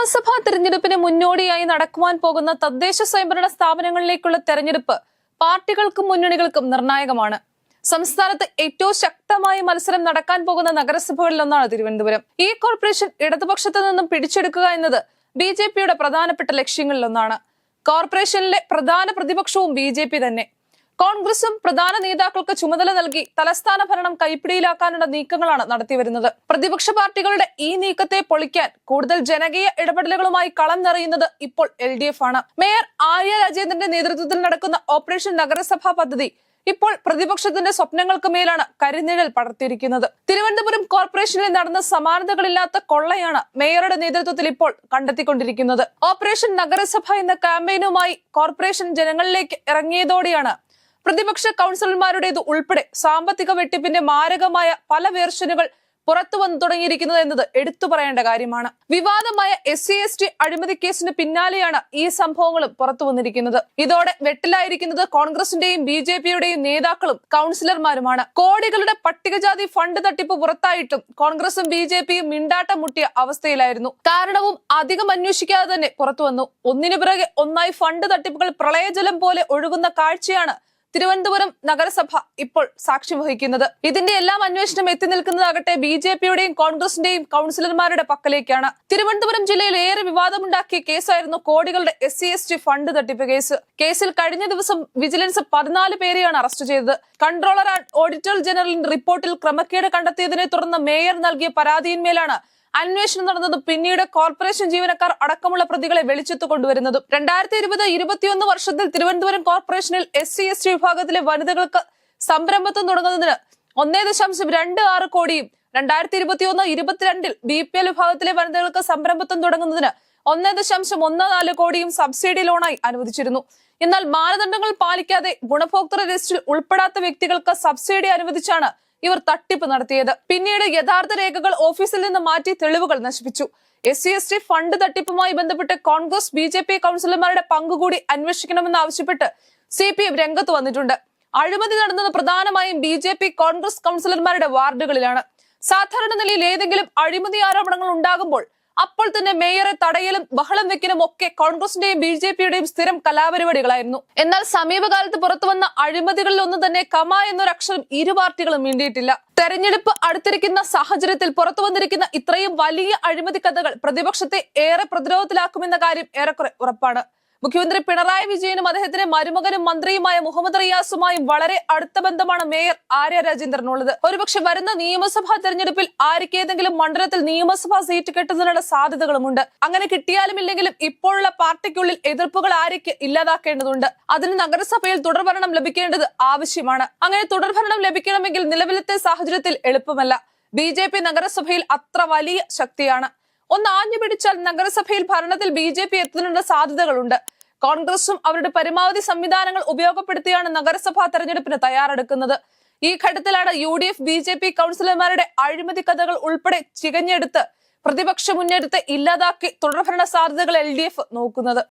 നിയമസഭാ തെരഞ്ഞെടുപ്പിന് മുന്നോടിയായി നടക്കുവാൻ പോകുന്ന തദ്ദേശ സ്വയംഭരണ സ്ഥാപനങ്ങളിലേക്കുള്ള തെരഞ്ഞെടുപ്പ് പാർട്ടികൾക്കും മുന്നണികൾക്കും നിർണായകമാണ്. സംസ്ഥാനത്ത് ഏറ്റവും ശക്തമായ മത്സരം നടക്കാൻ പോകുന്ന നഗരസഭകളിലൊന്നാണ് തിരുവനന്തപുരം. ഈ കോർപ്പറേഷൻ ഇടതുപക്ഷത്തു നിന്നും പിടിച്ചെടുക്കുക എന്നത് ബി പ്രധാനപ്പെട്ട ലക്ഷ്യങ്ങളിലൊന്നാണ്. കോർപ്പറേഷനിലെ പ്രധാന പ്രതിപക്ഷവും ബി തന്നെ. കോൺഗ്രസും പ്രധാന നേതാക്കൾക്ക് ചുമതല നൽകി തലസ്ഥാന ഭരണം കൈപ്പിടിയിലാക്കാനുള്ള നീക്കങ്ങളാണ് നടത്തിവരുന്നത്. പ്രതിപക്ഷ പാർട്ടികളുടെ ഈ നീക്കത്തെ പൊളിക്കാൻ കൂടുതൽ ജനകീയ ഇടപെടലുകളുമായി കളം നിറയുന്നത് ഇപ്പോൾ എൽ ആണ്. മേയർ ആര്യ രാജേന്ദ്രന്റെ നേതൃത്വത്തിൽ നടക്കുന്ന ഓപ്പറേഷൻ നഗരസഭാ പദ്ധതി ഇപ്പോൾ പ്രതിപക്ഷത്തിന്റെ സ്വപ്നങ്ങൾക്ക് മേലാണ് കരിനിഴൽ പടർത്തിയിരിക്കുന്നത്. തിരുവനന്തപുരം കോർപ്പറേഷനിൽ നടന്ന സമാനതകളില്ലാത്ത കൊള്ളയാണ് മേയറുടെ നേതൃത്വത്തിൽ ഇപ്പോൾ കണ്ടെത്തിക്കൊണ്ടിരിക്കുന്നത്. ഓപ്പറേഷൻ നഗരസഭ എന്ന ക്യാമ്പയിനുമായി കോർപ്പറേഷൻ ജനങ്ങളിലേക്ക് ഇറങ്ങിയതോടെയാണ് പ്രതിപക്ഷ കൗൺസിലർമാരുടേത് ഉൾപ്പെടെ സാമ്പത്തിക വെട്ടിപ്പിന്റെ മാരകമായ പല വേർഷനുകൾ പുറത്തു വന്നു തുടങ്ങിയിരിക്കുന്നത് എന്നത് എടുത്തു പറയേണ്ട കാര്യമാണ്. വിവാദമായ എസ് സി എസ് ടി അഴിമതി കേസിന് പിന്നാലെയാണ് ഈ സംഭവങ്ങളും പുറത്തു വന്നിരിക്കുന്നത്. ഇതോടെ വെട്ടിലായിരിക്കുന്നത് കോൺഗ്രസിന്റെയും ബി ജെ പിയുടെയും നേതാക്കളും കൗൺസിലർമാരുമാണ്. കോടികളുടെ പട്ടികജാതി ഫണ്ട് തട്ടിപ്പ് പുറത്തായിട്ടും കോൺഗ്രസും ബി ജെ പിയും മിണ്ടാട്ടം മുട്ടിയ അവസ്ഥയിലായിരുന്നു. കാരണവും അധികം അന്വേഷിക്കാതെ തന്നെ പുറത്തു വന്നു. ഒന്നിനു പിറകെ ഒന്നായി ഫണ്ട് തട്ടിപ്പുകൾ പ്രളയജലം പോലെ ഒഴുകുന്ന കാഴ്ചയാണ് തിരുവനന്തപുരം നഗരസഭ ഇപ്പോൾ സാക്ഷ്യം വഹിക്കുന്നത്. ഇതിന്റെ എല്ലാം അന്വേഷണം എത്തി നിൽക്കുന്നതാകട്ടെ ബി ജെ പിയുടെയും കോൺഗ്രസിന്റെയും കൗൺസിലർമാരുടെ പക്കലേക്കാണ്. തിരുവനന്തപുരം ജില്ലയിൽ ഏറെ വിവാദമുണ്ടാക്കിയ കേസായിരുന്നു കോടികളുടെ S C S T fund തട്ടിപ്പ് കേസ്. കേസിൽ കഴിഞ്ഞ ദിവസം വിജിലൻസ് പതിനാല് പേരെയാണ് അറസ്റ്റ് ചെയ്തത്. കൺട്രോളർ ആൻഡ് ഓഡിറ്റർ ജനറലിന്റെ റിപ്പോർട്ടിൽ ക്രമക്കേട് കണ്ടെത്തിയതിനെ തുടർന്ന് മേയർ നൽകിയ പരാതിയിന്മേലാണ് അന്വേഷണം നടന്നതും പിന്നീട് കോർപ്പറേഷൻ ജീവനക്കാർ അടക്കമുള്ള പ്രതികളെ വെളിച്ചത്ത് കൊണ്ടുവരുന്നതും. രണ്ടായിരത്തി ഇരുപത് ഇരുപത്തിയൊന്ന് വർഷത്തിൽ തിരുവനന്തപുരം കോർപ്പറേഷനിൽ എസ് സി എസ് ടി വിഭാഗത്തിലെ വനിതകൾക്ക് സംരംഭത്വം തുടങ്ങുന്നതിന് ഒന്നേ ദശാംശം രണ്ട് ആറ് കോടിയും രണ്ടായിരത്തി ഇരുപത്തിയൊന്ന് ഇരുപത്തിരണ്ടിൽ ബി പി എൽ വിഭാഗത്തിലെ വനിതകൾക്ക് സംരംഭത്വം തുടങ്ങുന്നതിന് ഒന്നേ ദശാംശം ഒന്ന് നാല് കോടിയും സബ്സിഡി ലോണായി അനുവദിച്ചിരുന്നു. എന്നാൽ മാനദണ്ഡങ്ങൾ പാലിക്കാതെ ഗുണഭോക്തൃ ലിസ്റ്റിൽ ഉൾപ്പെടാത്ത വ്യക്തികൾക്ക് സബ്സിഡി അനുവദിച്ചാണ് ഇവർ തട്ടിപ്പ് നടത്തിയത്. പിന്നീട് യഥാർത്ഥ രേഖകൾ ഓഫീസിൽ നിന്ന് മാറ്റി തെളിവുകൾ നശിപ്പിച്ചു. S C S T fund തട്ടിപ്പുമായി ബന്ധപ്പെട്ട് കോൺഗ്രസ് ബി ജെ പി കൗൺസിലർമാരുടെ പങ്കുകൂടി അന്വേഷിക്കണമെന്ന് ആവശ്യപ്പെട്ട് സി പി എം രംഗത്ത് വന്നിട്ടുണ്ട്. അഴിമതി നടന്നത് പ്രധാനമായും ബി ജെ പി കോൺഗ്രസ് കൗൺസിലർമാരുടെ വാർഡുകളിലാണ്. സാധാരണ നിലയിൽ ഏതെങ്കിലും അഴിമതി ആരോപണങ്ങൾ ഉണ്ടാകുമ്പോൾ അപ്പോൾ തന്നെ മേയറെ തടയലും ബഹളം വെക്കലും ഒക്കെ കോൺഗ്രസിന്റെയും ബി ജെ പിയുടെയും സ്ഥിരം കലാപരിപാടികളായിരുന്നു. എന്നാൽ സമീപകാലത്ത് പുറത്തുവന്ന അഴിമതികളിൽ ഒന്നും തന്നെ കമ എന്നൊരക്ഷരം ഇരു പാർട്ടികളും വേണ്ടിയിട്ടില്ല തെരഞ്ഞെടുപ്പ് അടുത്തിരിക്കുന്ന സാഹചര്യത്തിൽ പുറത്തു വന്നിരിക്കുന്ന ഇത്രയും വലിയ അഴിമതി കഥകൾ പ്രതിപക്ഷത്തെ ഏറെ പ്രതിരോധത്തിലാക്കുമെന്ന കാര്യം ഏറെക്കുറെ ഉറപ്പാണ്. മുഖ്യമന്ത്രി പിണറായി വിജയനും അദ്ദേഹത്തിന്റെ മരുമകനും മന്ത്രിയുമായ മുഹമ്മദ് റിയാസുമായും വളരെ അടുത്ത ബന്ധമാണ് മേയർ ആര്യ രാജേന്ദ്രനുള്ളത്. ഒരുപക്ഷെ വരുന്ന നിയമസഭാ തെരഞ്ഞെടുപ്പിൽ ആർക്കേതെങ്കിലും മണ്ഡലത്തിൽ നിയമസഭാ സീറ്റ് കിട്ടുന്നതിനുള്ള സാധ്യതകളുമുണ്ട്. അങ്ങനെ കിട്ടിയാലും ഇല്ലെങ്കിലും ഇപ്പോഴുള്ള പാർട്ടിക്കുള്ളിൽ എതിർപ്പുകൾ ആര്യയ്ക്ക് ഇല്ലാതാക്കേണ്ടതുണ്ട്. അതിന് നഗരസഭയിൽ തുടർഭരണം ലഭിക്കേണ്ടത് ആവശ്യമാണ്. അങ്ങനെ തുടർഭരണം ലഭിക്കണമെങ്കിൽ നിലവിലത്തെ സാഹചര്യത്തിൽ എളുപ്പമല്ല. ബി നഗരസഭയിൽ അത്ര വലിയ ശക്തിയാണ്. ഒന്ന് ആഞ്ഞു പിടിച്ചാൽ നഗരസഭയിൽ ഭരണത്തിൽ ബി ജെ പി എത്തുന്നതിനുള്ള സാധ്യതകളുണ്ട്. കോൺഗ്രസും അവരുടെ പരമാവധി സംവിധാനങ്ങൾ ഉപയോഗപ്പെടുത്തിയാണ് നഗരസഭാ തെരഞ്ഞെടുപ്പിന് തയ്യാറെടുക്കുന്നത്. ഈ ഘട്ടത്തിലാണ് U D F B J P കൗൺസിലർമാരുടെ അഴിമതി കഥകൾ ഉൾപ്പെടെ ചികഞ്ഞെടുത്ത് പ്രതിപക്ഷ മുന്നേറ്റത്തെ ഇല്ലാതാക്കി തുടർഭരണ സാധ്യതകൾ എൽ ഡി എഫ് നോക്കുന്നത്.